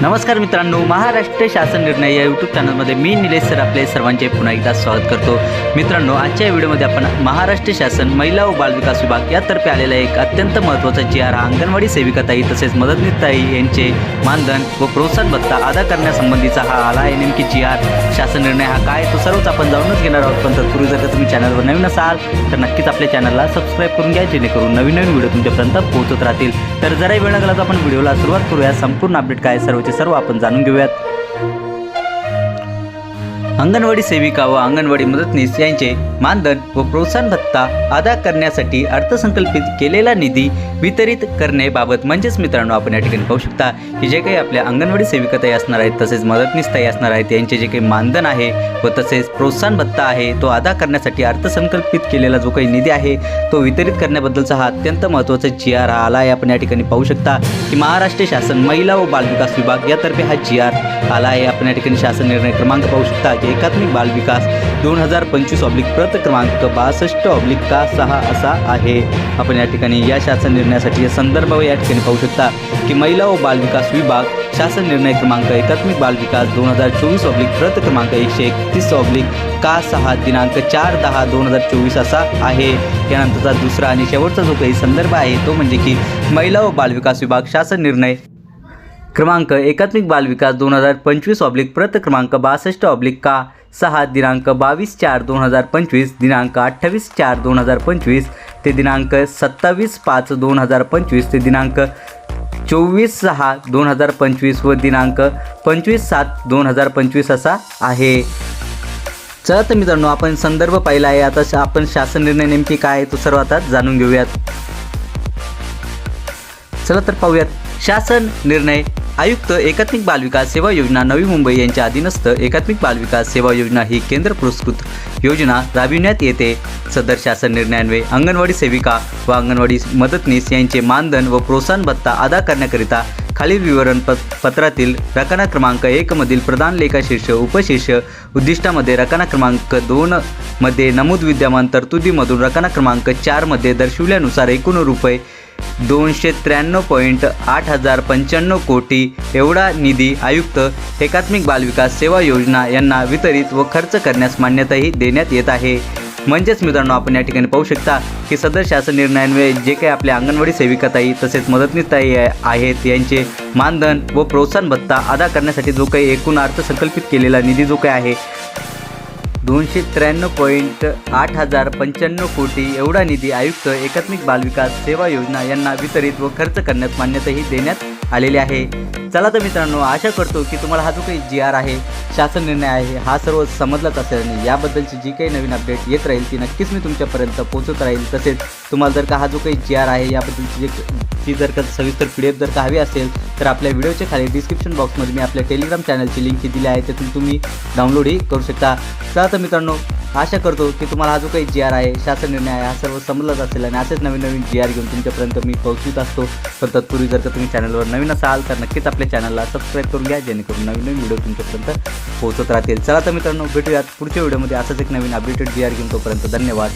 नमस्कार मित्रांनो महाराष्ट्र शासन निर्णय या यूट्यूब चॅनलमध्ये मी निलेश सर आपले सर्वांचे पुन्हा एकदा स्वागत करतो. मित्रांनो आजच्या व्हिडिओमध्ये आपण महाराष्ट्र शासन महिला व बालविकास विभाग यातर्फे आलेला एक अत्यंत महत्त्वाचा जी आर हा अंगणवाडी सेविकाताई तसेच मदतनीसताई यांचे मानधन व प्रोत्साहन भत्ता अदा करण्यासंबंधीचा हा आला आहे. नेमकी जी आर शासन निर्णय हा काय तो सर्वच आपण जाणूनच घेणार आहोत. पण तत्पूर्वी जर का तुम्ही चॅनलवर नवीन असाल तर नक्कीच आपल्या चॅनलला सबस्क्राईब करून घ्या जेणेकरून नवीन नवीन व्हिडिओ तुमच्यापर्यंत पोहोचत राहतील. तर जराही वेळ लागला तर आपण व्हिडिओला सुरुवात करूया. संपूर्ण अपडेट काय आहे सर्वचे सर्व आपण जाणून घेऊयात. अंगणवाडी सेविका व अंगणवाडी मदतनीस यांचे मानधन व प्रोत्साहन भत्ता अदा करण्यासाठी अर्थसंकल्पित केलेला निधी वितरित करण्याबाबत म्हणजेच मित्रांनो आपण या ठिकाणी पाहू शकता की जे काही आपल्या अंगणवाडी सेविका ताई असणार आहेत तसेच मदतनीस ताई असणार आहेत यांचे जे काही मानधन आहे व तसेच प्रोत्साहन भत्ता आहे तो अदा करण्यासाठी अर्थसंकल्पित केलेला जो काही निधी आहे तो वितरित करण्याबद्दलचा हा अत्यंत महत्त्वाचा जी आर हा आला आहे आपण या ठिकाणी पाहू शकता की महाराष्ट्र शासन महिला व बालविकास विभाग यातर्फे हा जी आर आला आहे आपण या ठिकाणी शासन निर्णय क्रमांक पाहू शकता एकात्मिक बालविकास दोन हजार पंचवीस ऑब्लिक प्रत क्रमांक बासष्ट ऑब्लिक का सहा असा आहे. आपण या ठिकाणी या शासन निर्णयासाठी संदर्भ या ठिकाणी पाहू शकता की महिला व बालविकास विभाग शासन निर्णय क्रमांक एकात्मिक बालविकास दोन हजार चोवीस ऑब्लिक प्रत क्रमांक एकशे एकतीस ऑब्लिक का सहा दिनांक चार दहा दोन हजार चोवीस असा आहे. यानंतरचा दुसरा आणि शेवटचा जो काही संदर्भ आहे तो म्हणजे की महिला व बालविकास विभाग शासन निर्णय क्रमांक एकात्मिक बालविकास दोन हजार पंचवीस ऑब्लिक प्रत क्रमांक बासष्ट ऑब्लिक का. सहा दिनांक बावीस चार दोन हजार पंचवीस दिनांक अठ्ठावीस चार दोन हजार पंचवीस ते दिनांक सत्तावीस पाच दोन हजार पंचवीस ते दिनांक चोवीस सहा दोन हजार पंचवीस व दिनांक पंचवीस सात दोन हजार पंचवीस असा आहे. चला तर मित्रांनो आपण संदर्भ पाहिला आहे. आता शा- आपण शासन निर्णय नेमकी काय आहे तो सर्व आता जाणून घेऊयात. चला तर पाहूयात. शासन निर्णय आयुक्त एकात्मिक बालविकास सेवा योजना नवी मुंबई यांच्या अधीनस्थ एकात्मिक बालविकास सेवा योजना ही केंद्र पुरस्कृत योजना राबविण्यात येते. सदर शासन निर्णयान्वये अंगणवाडी सेविका व अंगणवाडी मदतनीस यांचे मानधन व प्रोत्साहन भत्ता अदा करण्याकरिता खालील विवरण पत्रातील रकाना क्रमांक एकमधील प्रधान लेखाशीर्ष उपशीर्ष उद्दिष्टामध्ये रकाना क्रमांक दोन मध्ये नमूद विद्यमान तरतुदीमधून रकाना क्रमांक चारमध्ये दर्शविल्यानुसार एकूण रुपये दोनशे त्र्याण्णव पॉईंट आठ हजार पंच्याण्णव कोटी एवढा निधी आयुक्त एकात्मिक बालविकास सेवा योजना यांना वितरित व खर्च करण्यास मान्यताही देण्यात येत आहे. म्हणजेच मित्रांनो आपण या ठिकाणी पाहू शकता की सदर शासन निर्णयान्वये जे काही आपल्या अंगणवाडी सेविकाताई तसेच मदतनीसताई आहेत यांचे मानधन व प्रोत्साहन भत्ता अदा करण्यासाठी जो काही एकूण अर्थसंकल्पित केलेला निधी जो काही आहे दोनशे त्र्याण्णव पॉईंट आठ हजार पंच्याण्णव कोटी एवढा निधी आयुक्त एकात्मिक बालविकास सेवा योजना यांना वितरित व खर्च करण्यास मान्यताही देण्यात आलेली आहे. चला तर मित्रांनो आशा करतो की तुम्हाला हा जो काही जी आर आहे शासन निर्णय आहे हा सर्व समजलाच असेल आणि याबद्दलची जी काही नवीन अपडेट येत राहील ती नक्कीच मी तुमच्यापर्यंत पोहोचत राहील. तसेच तुम्हाला जर का हा जो काही जी आर आहे याबद्दलची जे ती जर का सविस्तर पी डी एफ जर का हवी असेल तर आपल्या व्हिडिओच्या खाली डिस्क्रिप्शन बॉक्समध्ये मी आपल्या टेलिग्राम चॅनलची लिंक दिली आहे. त्यातून तुम्ही डाउनलोडही करू शकता. चला तर मित्रांनो आशा करतो की तुम्हाला हा जो काही जी आर आहे शासन निर्णय आहे हा सर्व समजलाच असेल आणि असेच नवीन नवीन जी आर घेऊन तुमच्यापर्यंत मी पोहोचवीत असतो. पण तत्पूर्वी जर का तुम्ही चॅनलवर नवीन असाल तर नक्कीच आपल्या चॅनलला सबस्क्राईब करून घ्या जेणेकरून नवीन नवीन व्हिडिओ तुमच्यापर्यंत पोहोचत राहतील. चला तर मित्रांनो भेटूयात पुढच्या व्हिडिओमध्ये असंच एक नवीन अपडेटेड जी आर घेऊन तोपर्यंत धन्यवाद.